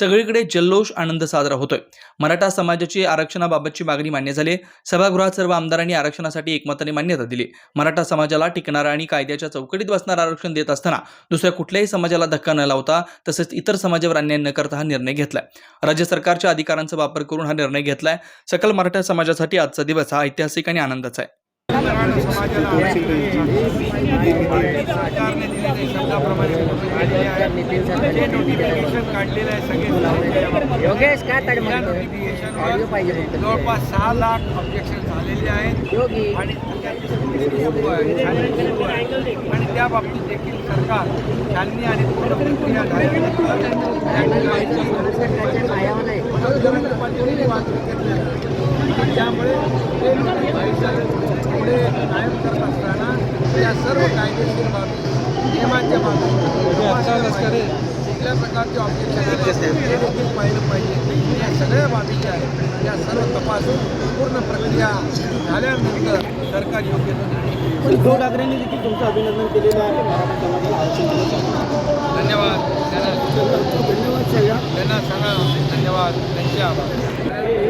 सगळीकडे जल्लोष आनंद साजरा होतोय. मराठा समाजाची आरक्षणाबाबतची मागणी मान्य झाली. सभागृहात सर्व आमदारांनी आरक्षणासाठी एकमताने मान्यता दिली. मराठा समाजाला टिकणारा आणि कायद्याच्या चौकटीत बसणारा आरक्षण देत असताना दुसऱ्या कुठल्याही समाजाला धक्का न लावता तसेच इतर समाजावर अन्याय न करता हा निर्णय घेतलाय. राज्य सरकारच्या अधिकारांचा वापर करून हा निर्णय घेतलाय. सकल मराठा समाजासाठी आजचा दिवस हा ऐतिहासिक आणि आनंदाचा आहे. सरकारने दिलेले योगेश काय सहा लाख ऑब्जेक्शन झालेले आहेत. सरकार त्यांनी आणि पूर्ण प्रक्रिया त्यामुळे ते पुढे कायम करत असताना या सर्व कायदेशीर बाबी नियमांच्या बाबी कुठल्या प्रकारचे ऑब्जेक्शन ते देखील पाहिलं पाहिजे. या सगळ्या बाबी ज्या आहेत त्या सर्व तपासून पूर्ण प्रक्रिया झाल्यानंतर सरकार योग्य. उद्धव ठाकरेंनी देखील तुमचं अभिनंदन केलेलं आहे. धन्यवाद. त्यांना धन्यवाद त्यांना सांगा धन्यवाद. त्यांचे आभार.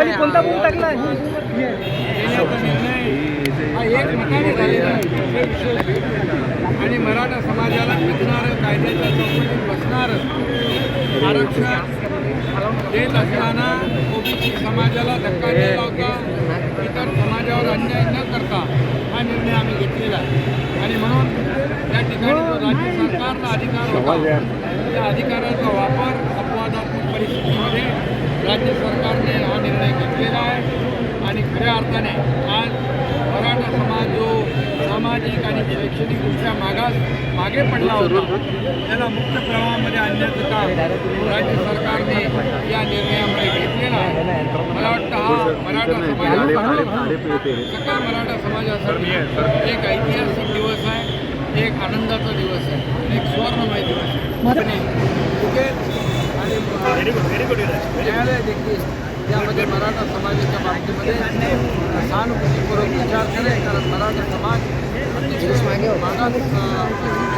समाजाला कोणता बुक टाकला एक आणि मराठा समाजाला टिकणारं कायद्याच्या चौकटीत बसणारं, आरक्षण देत असताना ओबीसी समाजाला धक्का न लावता, इतर समाजावर अन्याय न करता हा निर्णय आम्ही घेतलेला आहे. आणि म्हणून या ठिकाणी राज्य सरकारला अधिकार होता, त्या अधिकाराचा वापर अपवादात्मक परिस्थितीमध्ये राज्य सरकारने हा घेतलेला आहे. आणि खऱ्या अर्थाने आज मराठा समाज जो सामाजिक आणि शैक्षणिकदृष्ट्या मागास मागे पडला होता त्याला मुख्य प्रवाहामध्ये आणण्याचं काम राज्य सरकारने या निर्णयामुळे घेतलेलं आहे. मला वाटतं हा मराठा समाजासाठी सकल मराठा समाजासाठी एक ऐतिहासिक दिवस आहे एक आनंदाचा दिवस आहे एक सुवर्णमय दिवस आहे. आणि न्यायालय देखील त्यामध्ये मराठा समाजाच्या बाबतीमध्ये सहानुभूतीपूर्वक विचार करेल कारण मराठा समाज अतिशय मागास